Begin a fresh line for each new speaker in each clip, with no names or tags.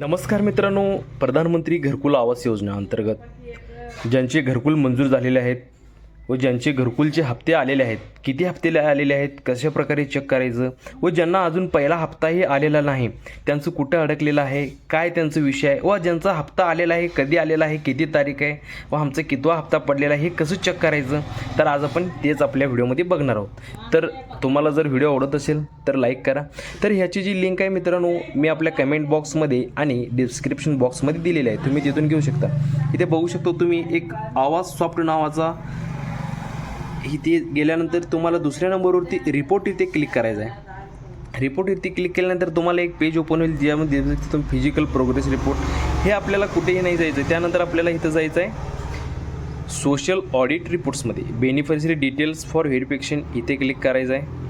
नमस्कार मित्रांनो प्रधानमंत्री घरकुल आवास योजना अंतर्गत ज्यांचे घरकुल मंजूर झालेले आहेत व ज्यांचे घरकुलचे हप्ते आलेले आहेत. किती हप्ते आलेले आहेत? कशा प्रकारे चेक करायचं? व ज्यांना अजून पहिला हप्ताही आलेला नाही त्यांचं कुठं अडकलेलं आहे? काय त्यांचं विषय आहे? व ज्यांचा हप्ता आलेला आहे कधी आलेला आहे किती तारीख आहे? व आमचा कितवा हप्ता पडलेला आहे हे कसं चेक करायचं? तर आज आपण तेच आपल्या व्हिडिओमध्ये बघणार आहोत. तर तुम्हाला जर व्हिडिओ आवडत असेल तर लाईक करा. तर ह्याची जी लिंक आहे मित्रांनो मी आपल्या कमेंट बॉक्समध्ये आणि डिस्क्रिप्शन बॉक्समध्ये दिलेली आहे. तुम्ही तिथून घेऊ शकता. इथे बघू शकतो तुम्ही एक आवाज सॉफ्ट नावाचा इथे गेल्यानंतर तुम्हाला दुसऱ्या नंबरवरती रिपोर्ट इथे क्लिक करायचा आहे. रिपोर्ट इथे क्लिक केल्यानंतर तुम्हाला एक पेज ओपन होईल ज्यामध्ये तुम्ही फिजिकल प्रोग्रेस रिपोर्ट हे आपल्याला कुठेही नाही जायचं त्यानंतर आपल्याला इथं जायचं आहे सोशल ऑडिट रिपोर्ट्समध्ये बेनिफिशरी डिटेल्स फॉर व्हेरिफिकेशन इथे क्लिक करायचं आहे.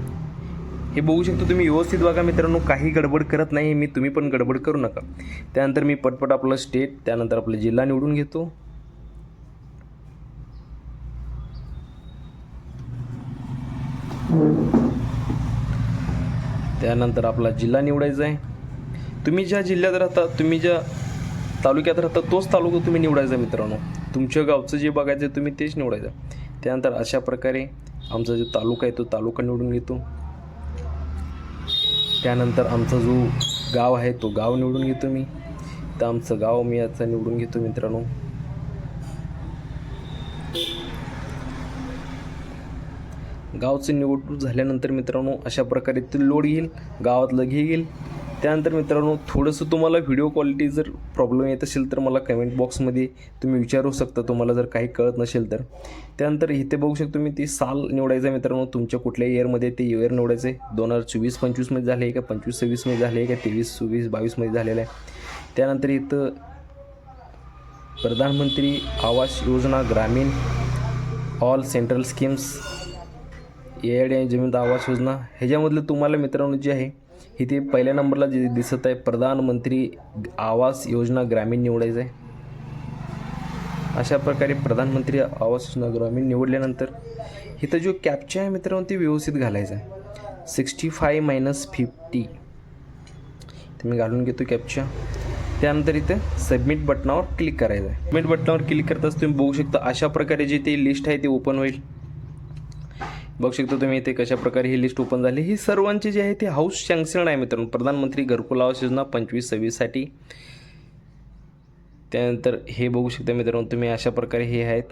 हे बघू शकतो तुम्ही व्यवस्थित बघा मित्रांनो काही गडबड करत नाही मी तुम्ही पण गडबड करू नका. त्यानंतर मी पटपट आपलं स्टेट त्यानंतर आपलं जिल्हा निवडून घेतो. त्यानंतर आपला जिल्हा निवडायचा आहे. तुम्ही ज्या जिल्ह्यात राहता तुम्ही ज्या तालुक्यात राहता तोच तालुका तुम्ही निवडायचा मित्रांनो. तुमच्या गावचं जे बघायचं आहे तुम्ही तेच निवडायचं त्यानंतर अशा प्रकारे आमचा जो तालुका आहे तो तालुका निवडून घेतो. त्यानंतर आमचा जो गाव आहे तो गाव निवडून घेतो मी. तर आमचं गाव मी याचा निवडून घेतो मित्रांनो. गावचं निवडणूक झाल्यानंतर मित्रांनो अशा प्रकारे ते लोड येईल गावातलं घे येईल त्यानंतर मित्रांनो थोडंसं तुम्हाला व्हिडिओ क्वालिटी जर प्रॉब्लेम येत असेल तर मला कमेंट बॉक्समध्ये तुम्ही विचारू शकता. तुम्हाला जर काही कळत नसेल तर. त्यानंतर इथे बघू शकतो मी ती साल निवडायचं आहे मित्रांनो. तुमच्या कुठल्या इयरमध्ये ते इयर निवडायचं आहे. दोन हजार चोवीस पंचवीसमध्ये झाले आहे का? पंचवीस सव्वीसमध्ये झाले आहे का? तेवीस चोवीस बावीसमध्ये झालेलं आहे. त्यानंतर इथं Pradhan Mantri Awas Yojana Gramin all central schemes A I D जमीन आवास योजना ह्याच्यामधलं तुम्हाला मित्रांनो जे आहे इथे पहिल्या नंबरला जे दिसत आहे प्रधानमंत्री आवास योजना ग्रामीण निवडायचं आहे. अशा प्रकारे प्रधानमंत्री आवास योजना ग्रामीण निवडल्यानंतर इथं जो कॅप्चा आहे मित्रांनो ते व्यवस्थित घालायचा आहे. सिक्स्टी फाय मायनस फिफ्टी ते मी घालून घेतो कॅप्चा त्यानंतर इथं सबमिट बटनावर क्लिक करायचं आहे. सबमिट बटनावर क्लिक करताच तुम्ही बघू शकता अशा प्रकारे जे ते लिस्ट आहे ते ओपन होईल. बघू शकता तुम्ही इथे कशा प्रकारे ही लिस्ट ओपन झाली. ही सर्वांची जी आहे ते हाऊस शँक्शन आहे मित्रांनो. प्रधानमंत्री घरकुल आवास योजना पंचवीस सव्वीससाठी. त्यानंतर हे बघू शकता मित्रांनो तुम्ही अशा प्रकारे हे आहेत.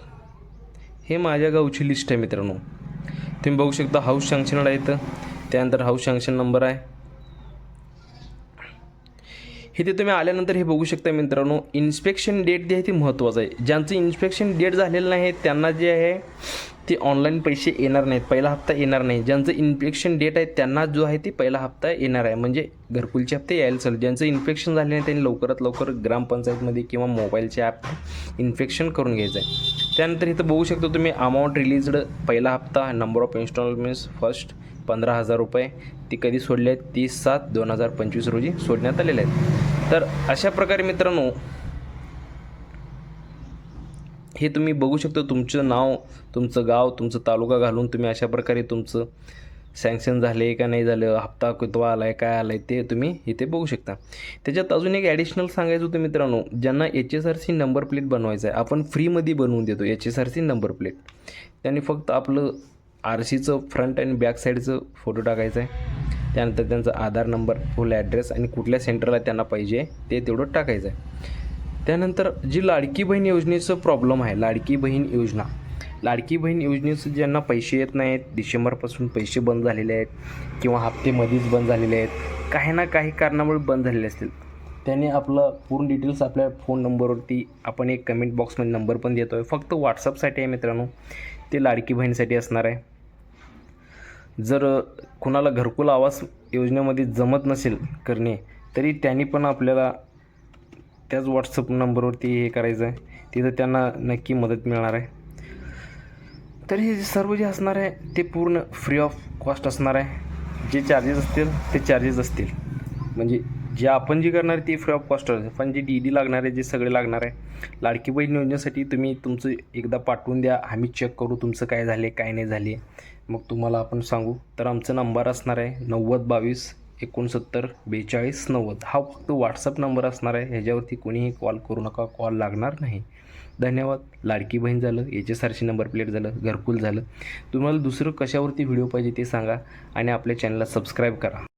हे माझ्या गावची लिस्ट आहे मित्रांनो. तुम्ही बघू शकता हाऊस शँक्शन आहे इथं. त्यानंतर हाऊस शँक्शन नंबर आहे. इथे तुम्ही आल्यानंतर हे बघू शकता मित्रांनो इन्स्पेक्शन डेट जे आहे ते महत्त्वाचं आहे. ज्यांचं इन्स्पेक्शन डेट झालेलं नाही त्यांना जे आहे ते ऑनलाईन पैसे येणार नाहीत पहिला हप्ता येणार नाही. ज्यांचं इन्फेक्शन डेट आहे त्यांना जो आहे ते पहिला हप्ता येणार आहे. म्हणजे घरकुलचे हप्ते यायला चालू. ज्यांचं इन्फेक्शन झाले नाही त्यांनी लवकरात लवकर ग्रामपंचायतमध्ये किंवा मोबाईलच्या ॲप इन्फेक्शन करून घ्यायचं आहे. त्यानंतर इथं बघू शकतो तुम्ही अमाऊंट रिलीजड पहिला हप्ता नंबर ऑफ इन्स्टॉलमेंट्स फर्स्ट पंधरा हजार रुपये. ती कधी सोडले आहेत? तीस सात दोन हजार पंचवीस रोजी सोडण्यात आलेले आहेत. तर अशा प्रकारे मित्रांनो हे तुम्ही बघू शकता तुमचं नाव तुमचं गाव तुमचं तालुका घालून तुम्ही अशा प्रकारे तुमचं सँक्शन झाले का नाही झालं हप्ता कितवा आला आहे काय आला आहे ते तुम्ही इथे बघू शकता. त्याच्यात अजून एक ॲडिशनल सांगायचं होतं मित्रांनो ज्यांना H S R C number plate बनवायचं आहे आपण फ्रीमध्ये बनवून देतो H S R C number plate त्यांनी फक्त आपलं आर सीचं फ्रंट आणि बॅक साईडचं फोटो टाकायचं आहे. त्यानंतर त्यांचा आधार नंबर फुल ॲड्रेस आणि कुठल्या सेंटरला त्यांना पाहिजे ते तेवढं टाकायचं आहे. त्यानंतर जी लाडकी बहीण योजनेचं प्रॉब्लेम आहे लाडकी बहीण योजना. लाडकी बहीण योजनेचं ज्यांना पैसे येत नाहीत डिसेंबरपासून पैसे बंद झालेले आहेत किंवा हप्ते मध्येच बंद झालेले आहेत काही ना काही कारणामुळे बंद झालेले असतील त्याने आपलं पूर्ण डिटेल्स आपल्या फोन नंबरवरती आपण एक कमेंट बॉक्समध्ये नंबर पण देतो आहे फक्त व्हॉट्सअपसाठी आहे मित्रांनो ते लाडकी बहीणसाठी असणार आहे. जर कुणाला घरकुल आवास योजनेमध्ये जमत नसेल करणे तरी त्यांनी पण आपल्याला त्याच व्हॉट्सअप नंबरवरती हे करायचं आहे तिथं त्यांना नक्की मदत मिळणार आहे. तर हे जे सर्व जे असणार आहे ते पूर्ण फ्री ऑफ कॉस्ट असणार आहे. जे चार्जेस असतील ते चार्जेस असतील. म्हणजे जे आपण जे करणार आहे ते फ्री ऑफ कॉस्ट असेल पण जे डी डी लागणार आहे जे सगळे लागणार आहे लाडकी बहीण योजनेसाठी तुम्ही तुमचं एकदा पाठवून द्या. आम्ही चेक करू तुमचं काय झाले काय नाही झाले मग तुम्हाला आपण सांगू. तर आमचा नंबर असणार आहे नव्वद बावीस एकोणसत्तर बेचाळीस नव्वद हा फक्त व्हॉट्सअप नंबर असणार आहे. ह्याच्यावरती कोणीही कॉल करू नका कॉल लागणार नाही. धन्यवाद. लाडकी बहीण झालं H S R number plate झालं घरकुल झालं. तुम्हाला दुसरं कशावरती व्हिडिओ पाहिजे ते सांगा आणि आपल्या चॅनलला सबस्क्राईब करा.